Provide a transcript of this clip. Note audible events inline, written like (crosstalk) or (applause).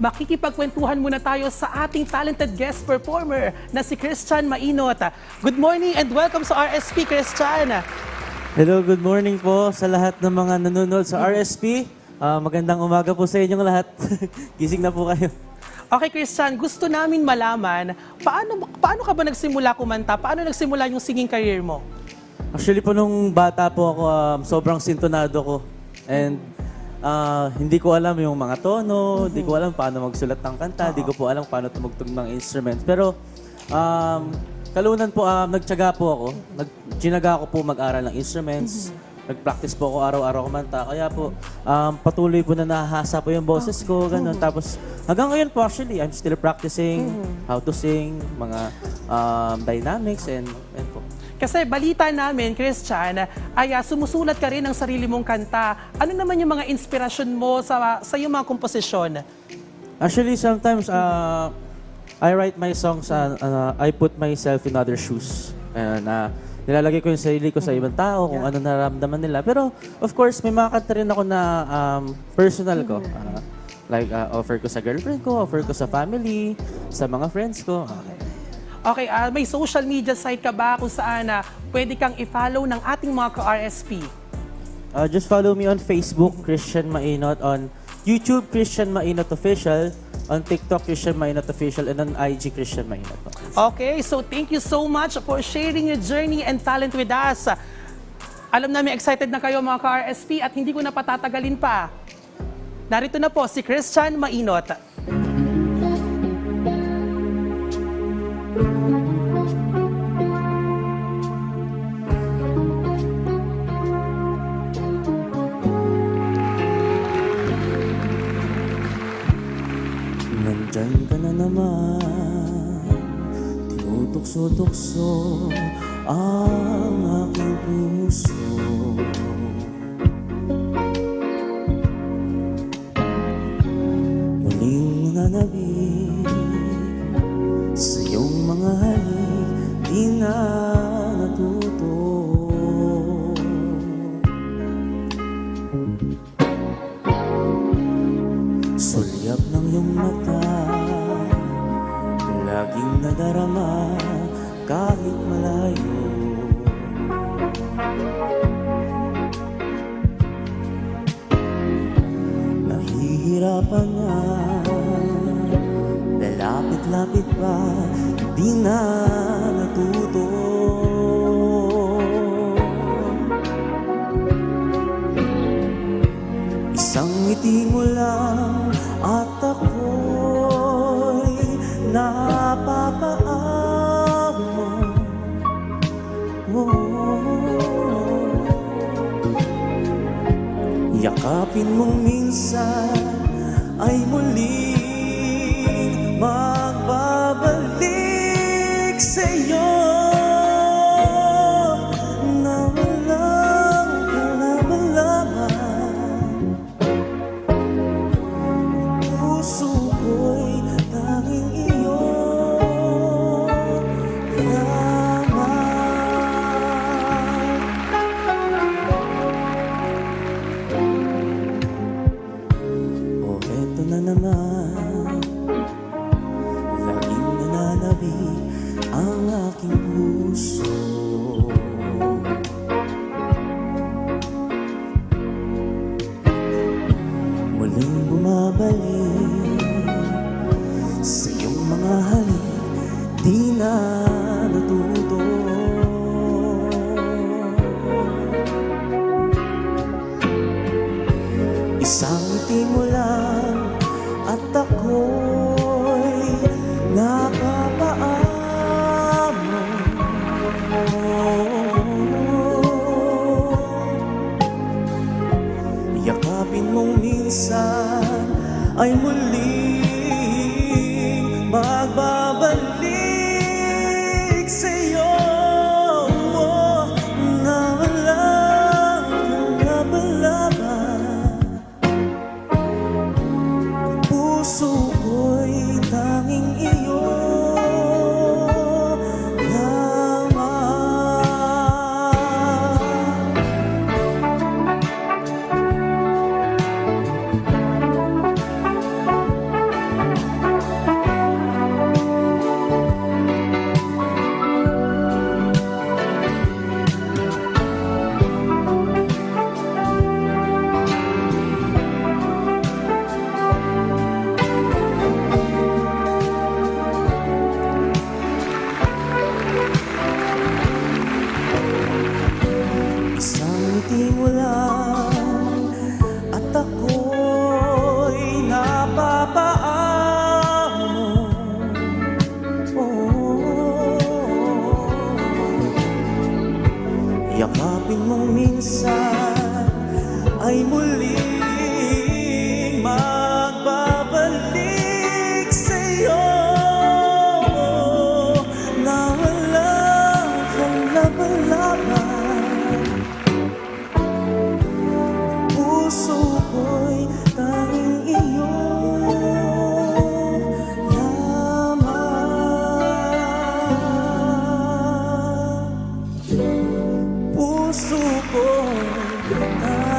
makikipagkwentuhan muna tayo sa ating talented guest performer na si Christian Mainot. Good morning and welcome sa RSP, Christian. Hello, good morning po sa lahat ng mga nanonood sa RSP. Ah, magandang umaga po sa inyong lahat. (laughs) Gising na po kayo. Okay, Christian, gusto namin malaman, paano, paano ka ba nagsimula kumanta? Paano nagsimula yung singing career mo? Actually po nung bata po ako, um, sobrang sintonado ko. And ah, hindi ko alam yung mga tono, hindi ko alam paano magsulat ng kanta, hindi ko po alam paano tumugtog ng instruments. Pero um, kalunan po, um, nagtyaga po ako. Nag, ginaga ko po mag-aral ng instruments. Nag-practice po ako araw-araw kumanta. Kaya po, um, patuloy po na nahahasa po yung boses ko, ganun. Tapos, hanggang ngayon po actually, I'm still practicing how to sing, mga um, dynamics, and. Kasi balita namin, Christian, ay ah, sumusulat ka rin ng sarili mong kanta. Ano naman yung mga inspirasyon mo sa, sa iyong mga komposisyon? Actually, sometimes uh, I write my songs and uh, I put myself in other shoes. And uh, nilalagay ko yung sarili ko sa ibang tao, kung ano nararamdaman nila. Pero of course, may mga kanta rin ako na um, personal ko. Uh, like, uh, offer ko sa girlfriend ko, offer ko sa family, sa mga friends ko. Okay, ah, may social media site ka ba kung saan na pwede kang i-follow ng ating mga ka-RSP? Uh, just follow me on Facebook, Christian Mainot, on YouTube, Christian Mainot Official, on TikTok, Christian Mainot Official, and on IG, Christian Mainot. Okay, so thank you so much for sharing your journey and talent with us. Alam namin excited na kayo mga ka-RSP at hindi ko na patatagalin pa. Narito na po si Christian Mainot. Nandyan ka na naman. Tinutukso-tukso ang aking puso Lalapit-lapit pa Di na natuto Isang ngiti mo lang at ako'y napapaamo oh. Yakapin mong minsan ay muling magbabalik Muling bumabalik Sa iyong mga halik Di na natuto. Isang ngiti ay mul Tanggapin mong minsan ay muli suko. kita